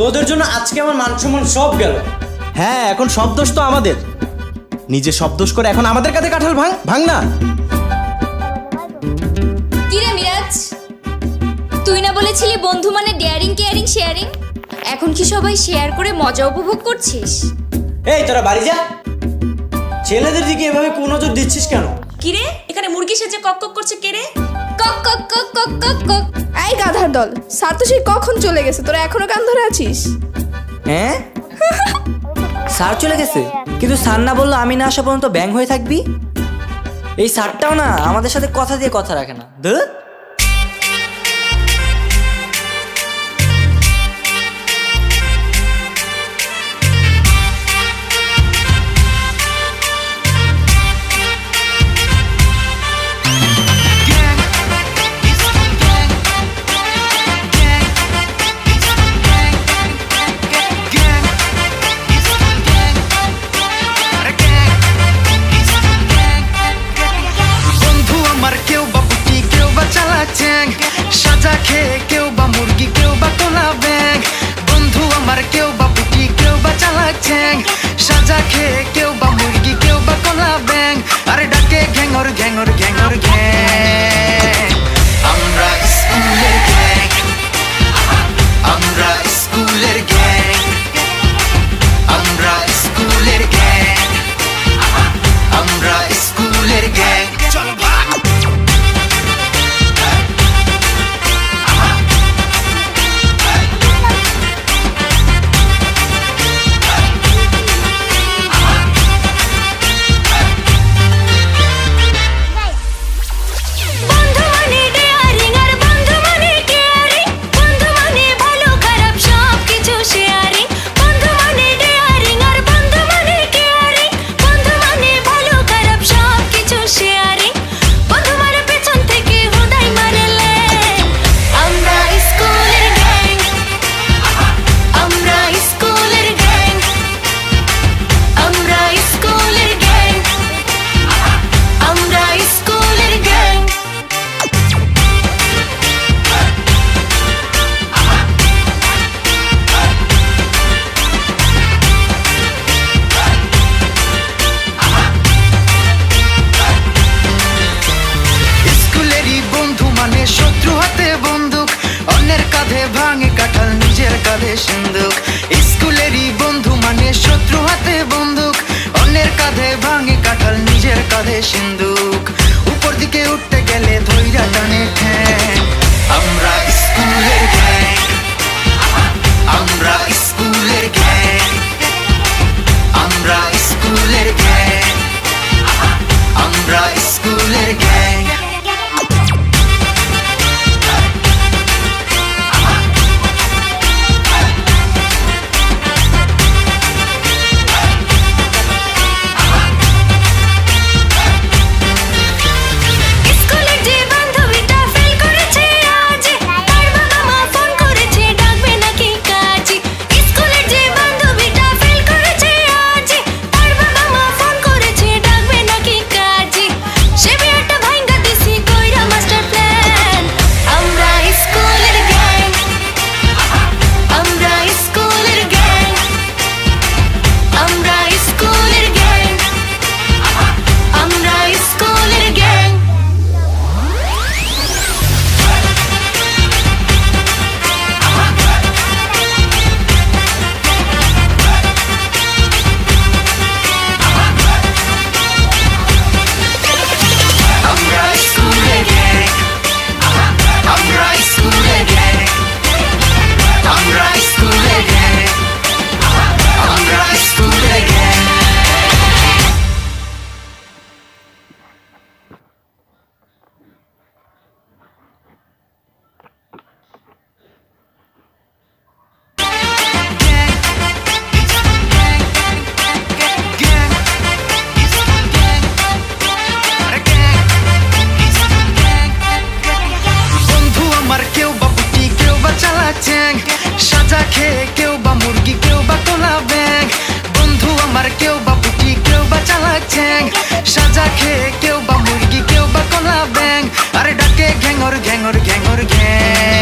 তোদের জন্য আজকে আমার মান সম্মান সব গেল। হ্যাঁ এখন সব দোষ তো আমাদের। নিজে সব দোষ করে এখন আমাদের কাছে কাঁঠাল ভাঙ ভাঙ না। কিরে মিরাজ? তুই না বলেছিলি বন্ধু মানে ডেয়ারিং কেয়ারিং শেয়ারিং এখন কি সবাই শেয়ার করে মজা উপভোগ করছিস? এই তোরা বাড়ি যা। ছেলেদের দিকে এভাবে কোন নজর দিচ্ছিস কেন? কিরে এখানে মুরগি সেজে কক কক করছে কে রে? কক কক কক কক কক কক এই গাধার দল স্যার তো সেই কখন চলে গেছে তোরা এখনও কান ধরে আছিস হ্যাঁ স্যার চলে গেছে কিন্তু স্যার না বলল আমি না আসা পর্যন্ত ব্যাং হয়ে থাকবি এই স্যারটাও না আমাদের সাথে কথা দিয়ে কথা রাখে না ধুর। কাঁধে সিন্ধুক। স্কুলেরই বন্ধু মানে শত্রু হাতে বন্দুক। অন্যের কাঁধে চ্যাং সাজা খেয়ে কেউ বা মুরগি, কেউ বা কোলা ব্যাং বন্ধু আমার, কেউ বা পুটি, কেউ বা চালা চ্যাং সাজা খেয়ে কেউ বা মুরগি, কেউ বা কোলা ব্যাং আরে ডাকে ঘ্যাঙর ঘ্যাঙর ঘ্যাঙর, ঘ্যাং।